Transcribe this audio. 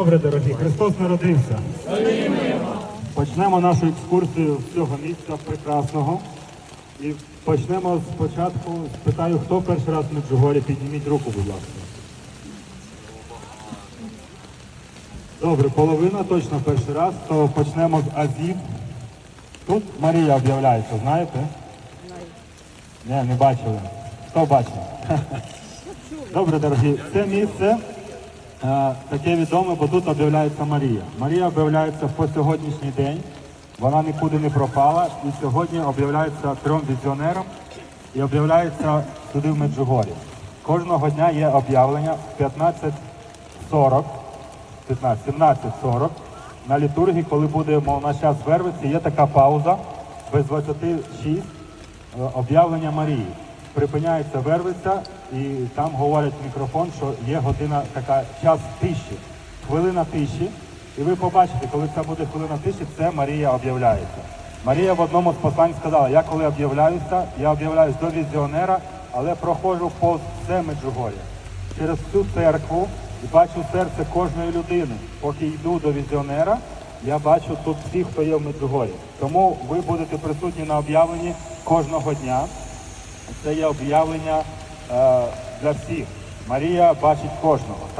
Добре, дорогі, Христос народився. Почнемо нашу екскурсію з цього місця прекрасного. І почнемо спочатку. Спитаю, хто перший раз в Меджугорі? Підніміть руку, будь ласка. Добре, половина точно перший раз, то почнемо з Азів. Тут Марія об'являється, знаєте? Ні, не бачили. Хто бачив? Добре, дорогі, це місце таке відоме, бо тут об'являється Марія. Марія об'являється по сьогоднішній день. Вона нікуди не пропала і сьогодні об'являється трьом візіонерам і об'являється сюди в Меджугорі. Кожного дня є об'явлення в 15.40, 15, 17.40 на літургії, коли буде мов, на час вервиці, є така пауза без 26 е, об'явлення Марії. Припиняється вервиця і там говорять мікрофон, що є година така час тиші, хвилина тиші. І ви побачите, коли це буде хвилина тиші, це Марія об'являється. Марія в одному з послань сказала, я коли об'являюся, я об'являюсь до візіонера, але проходжу повз все Меджугор'я. Через всю церкву і бачу серце кожної людини. Поки йду до візіонера, я бачу тут всіх, хто є в Меджугорі. Тому ви будете присутні на об'явленні кожного дня. Це є об'явлення е, для всіх. Марія бачить кожного.